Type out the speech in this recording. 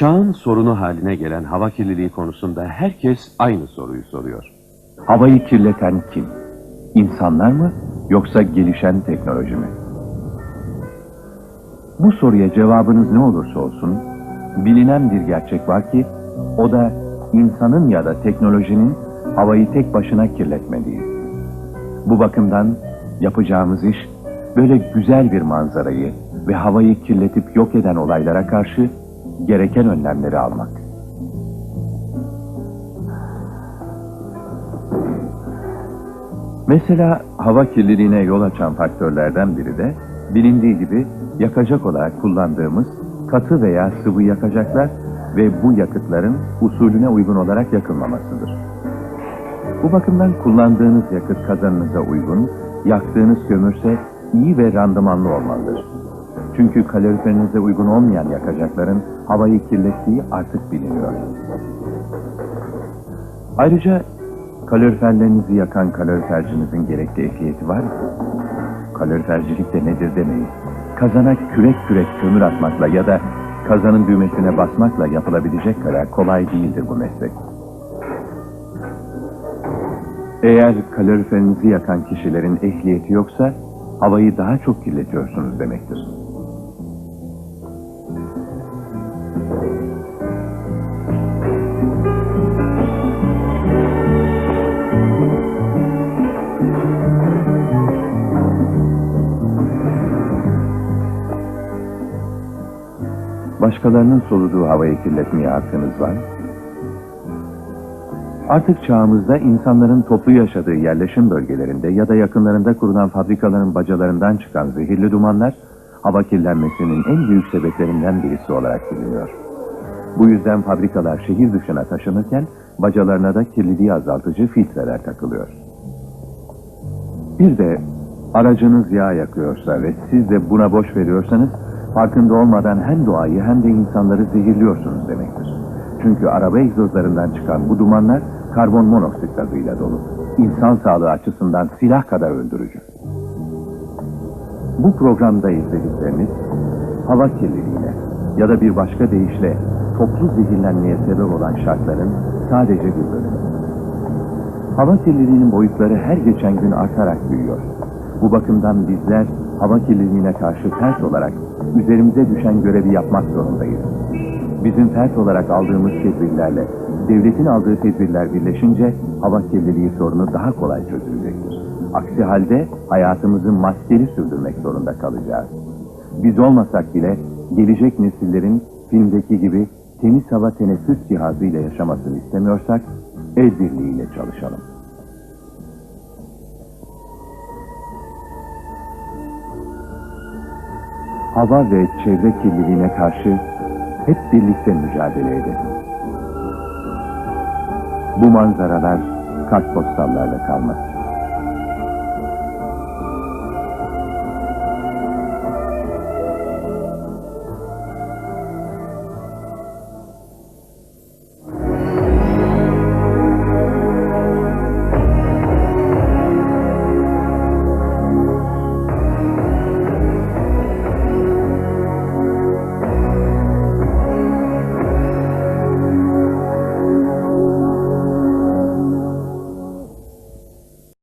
Çağın sorunu haline gelen hava kirliliği konusunda herkes aynı soruyu soruyor. Havayı kirleten kim? İnsanlar mı yoksa gelişen teknoloji mi? Bu soruya cevabınız ne olursa olsun, bilinen bir gerçek var ki, o da insanın ya da teknolojinin havayı tek başına kirletmediği. Bu bakımdan yapacağımız iş, böyle güzel bir manzarayı ve havayı kirletip yok eden olaylara karşı gereken önlemleri almak. Mesela hava kirliliğine yol açan faktörlerden biri de bilindiği gibi yakacak olarak kullandığımız katı veya sıvı yakacaklar ve bu yakıtların usulüne uygun olarak yakılmamasıdır. Bu bakımdan kullandığınız yakıt kazanınıza uygun, yaktığınız kömürse iyi ve randımanlı olmalıdır. Çünkü kaloriferinize uygun olmayan yakacakların havayı kirlettiği artık biliniyor. Ayrıca kaloriferlerinizi yakan kalorifercinizin gerekli ehliyeti var mı? Kalorifercilik de nedir demeyin. Kazana kürek kürek kömür atmakla ya da kazanın düğmesine basmakla yapılabilecek kadar kolay değildir bu meslek. Eğer kaloriferinizi yakan kişilerin ehliyeti yoksa havayı daha çok kirletiyorsunuz demektir. Başkalarının soluduğu havayı kirletmeye hakkınız var? Artık çağımızda insanların toplu yaşadığı yerleşim bölgelerinde ya da yakınlarında kurulan fabrikaların bacalarından çıkan zehirli dumanlar hava kirlenmesinin en büyük sebeplerinden birisi olarak biliniyor. Bu yüzden fabrikalar şehir dışına taşınırken bacalarına da kirliliği azaltıcı filtreler takılıyor. Bir de aracınız yağ yakıyorsa ve siz de buna boş veriyorsanız farkında olmadan hem doğayı hem de insanları zehirliyorsunuz demektir. Çünkü araba egzozlarından çıkan bu dumanlar karbon monoksit gazıyla dolu. İnsan sağlığı açısından silah kadar öldürücü. Bu programda izledikleriniz hava kirliliğine ya da bir başka deyişle toplu zehirlenmeye sebep olan şartların sadece bir bölümü. Hava kirliliğinin boyutları her geçen gün artarak büyüyor. Bu bakımdan bizler hava kirliliğine karşı ters olarak üzerimize düşen görevi yapmak zorundayız. Bizim ters olarak aldığımız tedbirlerle devletin aldığı tedbirler birleşince hava kirliliği sorunu daha kolay çözülecektir. Aksi halde hayatımızı maskeli sürdürmek zorunda kalacağız. Biz olmasak bile gelecek nesillerin filmdeki gibi temiz hava teneffüs cihazıyla yaşamasını istemiyorsak el birliğiyle çalışalım. Hava ve çevre kirliliğine karşı hep birlikte mücadele edelim. Bu manzaralar kartpostallarla kalmasın.